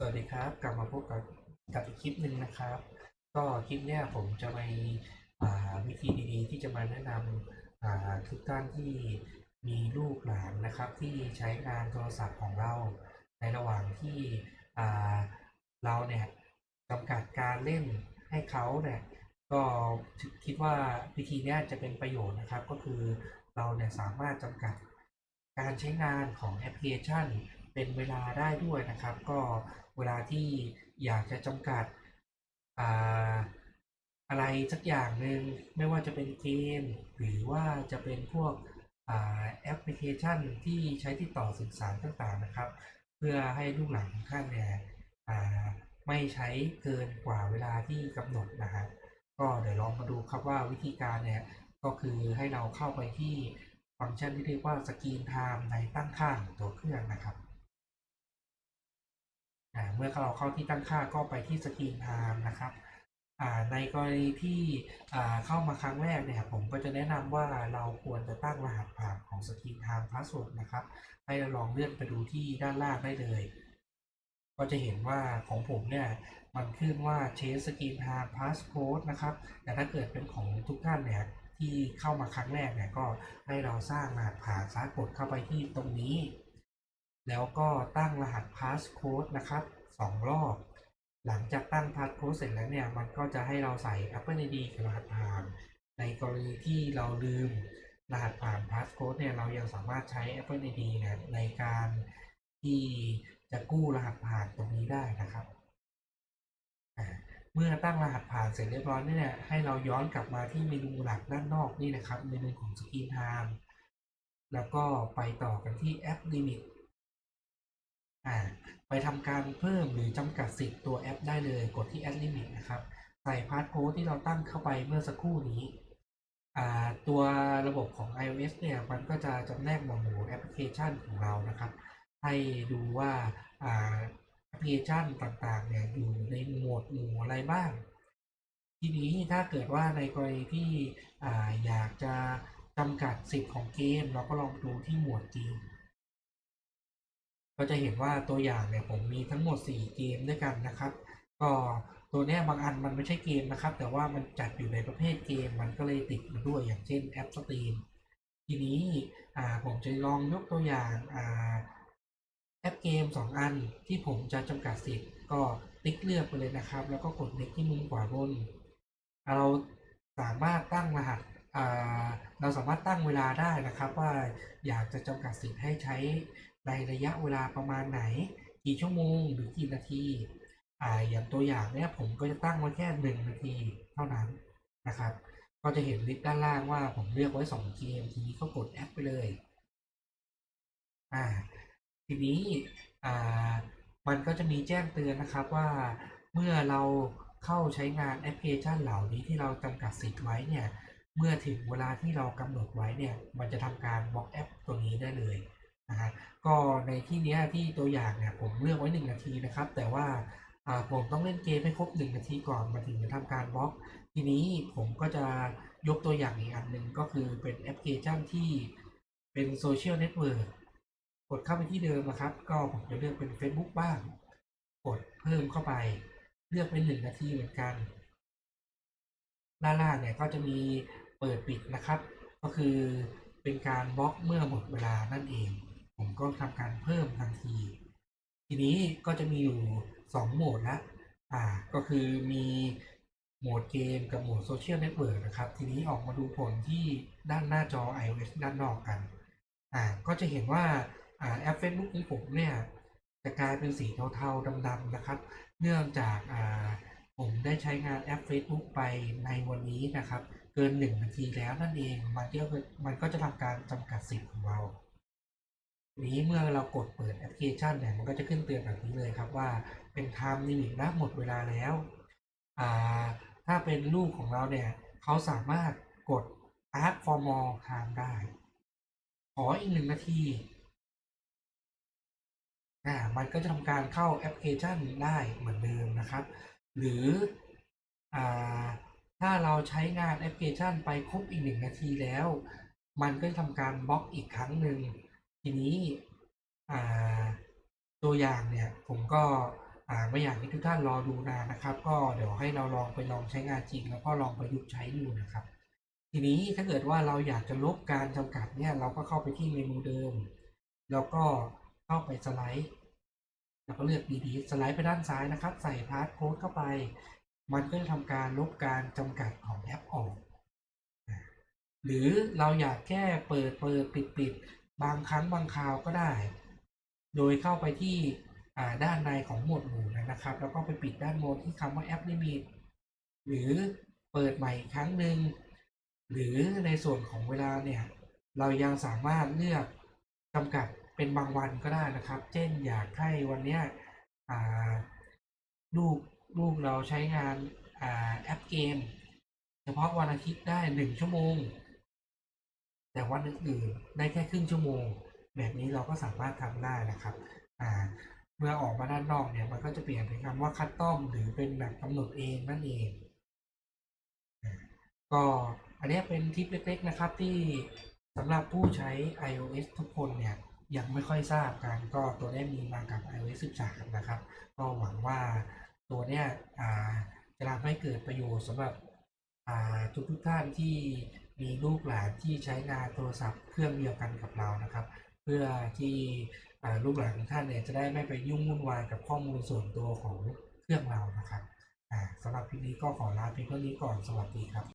สวัสดีครับกลับมาพบกับกับอีกคลิปหนึ่งนะครับ ก็คลิปเนี้ยผมจะไปวิธีดีๆ ที่จะมาแนะนำทุกท่านที่มีลูกหลานนะครับ ที่ใช้งานโทรศัพท์ของเราในระหว่างที่เราเนี่ยจำกัดการเล่นให้เขาเนี่ยก็คิดว่าวิธีนี้จะเป็นประโยชน์นะครับ ก็คือเราเนี่ยสามารถจำกัดการใช้งานของแอปพลิเคชัน เป็นเวลาได้ด้วยนะครับ ก็เวลาที่อยากจะจำกัดอะไรสักอย่างหนึ่งไม่ว่าจะเป็นเกม หรือว่าจะเป็นพวกแอปพลิเคชันที่ใช้ติดต่อสื่อสารต่างๆนะครับ เพื่อให้ลูกหลานของท่านเนี่ยไม่ใช้เกินกว่าเวลาที่กำหนดนะฮะก็เดี๋ยวลองมาดูครับว่าวิธีการเนี่ยก็คือให้เราเข้าไปที่ฟังก์ชันที่เรียกว่า Screen Time ในตั้งค่าของตัวเครื่องนะครับ เมื่อเราเข้าที่ตั้งค่าก็ไปที่ Screen Time นะครับในกรณีที่เข้ามาครั้งแรกเนี่ยผมก็จะแนะนำว่าเราควรจะตั้งรหัสผ่านของ Screen Time Password นะครับ ให้เราลองเลื่อนไปดูที่ด้านล่างได้เลย ก็จะเห็นว่าของผมเนี่ยมันขึ้นว่า Change Screen Time Passcode นะครับ แต่ถ้าเกิดเป็นของทุกท่านเนี่ยที่เข้ามาครั้งแรกเนี่ยก็ให้เราสร้างรหัสผ่านซ้ากดเข้าไปที่ตรงนี้ แล้วก็ตั้งรหัส passcode นะครับสองรอบ หลังจากตั้ง passcode เสร็จแล้วเนี่ย มันก็จะให้เราใส่ Apple ID กับรหัสผ่าน ในกรณีที่เราลืมรหัสผ่าน passcode เนี่ย เรายังสามารถใช้ Apple ID เนี่ยในการที่จะกู้รหัสผ่านตรงนี้ได้นะครับ เมื่อตั้งรหัสผ่านเสร็จเรียบร้อยเนี่ย ให้เราย้อนกลับมาที่เมนูหลักด้านนอกนี่นะครับ เมนูของ Screen Time แล้วก็ไปต่อกันที่แอป Limit ไปทำการเพิ่มหรือจำกัดสิทธิ์ตัวแอปได้เลยกดที่ Add Limit นะครับ ใส่พาสโค้ดที่เราตั้งเข้าไปเมื่อสักครู่นี้ ตัวระบบของ iOS เนี่ยมันก็จะจำแนกหมวดหมู่แอปพลิเคชันของเรานะครับ ให้ดูว่าแอปพลิเคชันต่างๆเนี่ยอยู่ในหมวดหมู่อะไรบ้าง ทีนี้ถ้าเกิดว่าในกรณีที่ออยากจะจำกัดสิทธิ์ของเกม เราก็ลองดูที่หมวดเกม ก็จะเห็นว่าตัวอย่างเนี่ยผมมีทั้งหมด 4 เกมด้วยกันนะครับ ก็ตัวเนี้ยบางอันมันไม่ใช่เกมนะครับ แต่ว่ามันจัดอยู่ในประเภทเกมมันก็เลยติดมาด้วยอย่างเช่นแอปสตรีมทีนี้ผมจะลองยกตัวอย่างอาแอปเกม 2 อันที่ผมจะจำกัดสิทธิ์ก็ติ๊กเลือกไปเลยนะครับ แล้วก็กดเล็กที่มุมขวาบน เราสามารถตั้งรหัสเราสามารถตั้งเวลาได้นะครับ ว่าอยากจะจำกัดสิทธิ์ให้ใช้ ในระยะเวลาประมาณไหน กี่ชั่วโมงหรือกี่นาทีอ่าอย่างตัวอย่างเนี้ยผมก็จะตั้งไว้แค่หนึ่งนาทีเท่านั้นนะครับ ก็จะเห็นลิสต์ด้านล่างว่าผมเลือกไว้2เกมทีนี้ก็กดแอปไปเลยอ่าทีนี้อ่ามันก็จะมีแจ้งเตือนนะครับว่าเมื่อเราเข้าใช้งานแอปพลิเคชันเหล่านี้ที่เราจำกัดสิทธิ์ไว้เนี่ย เมื่อถึงเวลาที่เรากำหนดไว้เนี่ย มันจะทำการบล็อกแอปตัวนี้ได้เลย นะฮะก็ในที่นี้ที่ตัวอย่างเนี่ยผมเลือกไว้ 1 นาทีนะครับ แต่ว่าผมต้องเล่นเกมให้ครบ 1 นาทีก่อนมาถึงจะทำการบล็อก ทีนี้ผมก็จะยกตัวอย่างอีกอันหนึ่งก็คือเป็นแอปพลิเคชันที่เป็นโซเชียลเน็ตเวิร์กกดเข้าไปที่เดิมนะครับ ก็ผมจะเลือกเป็น Facebook บ้าง กดเพิ่มเข้าไป เลือกเป็นหนึ่งนาทีเหมือนกันด้านล่างเนี่ยก็จะมีเปิดปิดนะครับ ก็คือเป็นการบล็อกเมื่อหมดเวลานั่นเอง ผมก็ทำการเพิ่มทันที ทีนี้ก็จะมีอยู่ 2 โหมดละอ่าก็คือมีโหมดเกมกับโหมดโซเชียลเน็ตเวิร์กนะครับ ทีนี้ออกมาดูผลที่ด้านหน้าจอ iOS ด้านนอกกันอ่าก็จะเห็นว่าอ่าแอป Facebook ของผมเนี่ยจะกลายเป็นสีเทาๆดำๆนะครับ เนื่องจากอ่าผมได้ใช้งานแอป Facebook ไปในวันนี้นะครับ เกิน 1 นาทีแล้วนั่นเอง มันก็มันก็จะทำการจำกัดสิทธิ์ของเรา นี้เมื่อเรากดเปิดแอปพลิเคชันเนี่ยมันก็จะขึ้นเตือนแบบนี้เลยครับว่าเป็น time limit นะหมดเวลาแล้วอ่าถ้าเป็นลูกของเราเนี่ยเขาสามารถกด ask for more time ได้ ขออีกหนึ่งนาทีอ่ามันก็จะทำการเข้าแอปพลิเคชันได้เหมือนเดิมนะครับ หรืออ่าถ้าเราใช้งานแอปพลิเคชันไปครบอีกหนึ่งนาทีแล้ว มันก็จะทำการบล็อกอีกครั้งหนึ่ง ทีนี้ อ่า ตัวอย่างเนี่ย ผมก็อ่าไม่อยากให้ทุกท่านรอดูนานนะครับ ก็เดี๋ยวให้เราลองไปลองใช้งานจริง แล้วก็ลองประยุกต์ใช้ดูนะครับ ทีนี้ถ้าเกิดว่าเราอยากจะลบการจำกัดเนี่ย เราก็เข้าไปที่เมนูเดิม แล้วก็เข้าไปสไลด์แล้วก็เลือก delete สไลด์ไปด้านซ้ายนะครับ ใส่พาสโค้ดเข้าไป มันก็จะทำการลบการจำกัดของแอปออก หรือเราอยากแค่เปิดเปิดปิดปิด บางครั้งบางคราวก็ได้ โดยเข้าไปที่ด้านในของหมวดหมู่นะครับ แล้วก็ไปปิดด้านบนที่คำว่าแอปลิมิตหรือเปิดใหม่อีกครั้งหนึ่ง หรือในส่วนของเวลาเนี่ยเรายังสามารถเลือกจำกัดเป็นบางวันก็ได้นะครับ เช่นอยากให้วันนี้ลูกลูกเราใช้งานอแอปเกม เฉพาะวันอาทิตย์ได้หนึ่งชั่วโมง แต่วันอื่นๆได้แค่ครึ่งชั่วโมง แบบนี้เราก็สามารถทำได้นะครับอ่าเมื่อออกมาด้านนอกเนี่ยมันก็จะเปลี่ยนเป็นคำว่าคัสตอมหรือเป็นแบบกำหนดเองนั่นเอง ก็อันนี้เป็นทิปเล็กๆนะครับที่สำหรับผู้ใช้ iOS ทุกคนเนี่ยยังไม่ค่อยทราบกันก็ตัวนี้มีมากับ iOS 13 นะครับ ก็หวังว่าตัวเนี้ยจะทำให้เกิดประโยชน์สำหรับอ่าทุกท่านที่ มีลูกหลานที่ใช้งานโทรศัพท์เครื่องเดียวกันกับเรานะครับ เพื่อที่ลูกหลานของท่านเนี่ยจะได้ไม่ไปยุ่งวุ่นวายกับข้อมูลส่วนตัวของเครื่องเรานะครับสำหรับคลิปนี้ก็ขอลาเพียงเท่านี้ก่อนสวัสดีครับ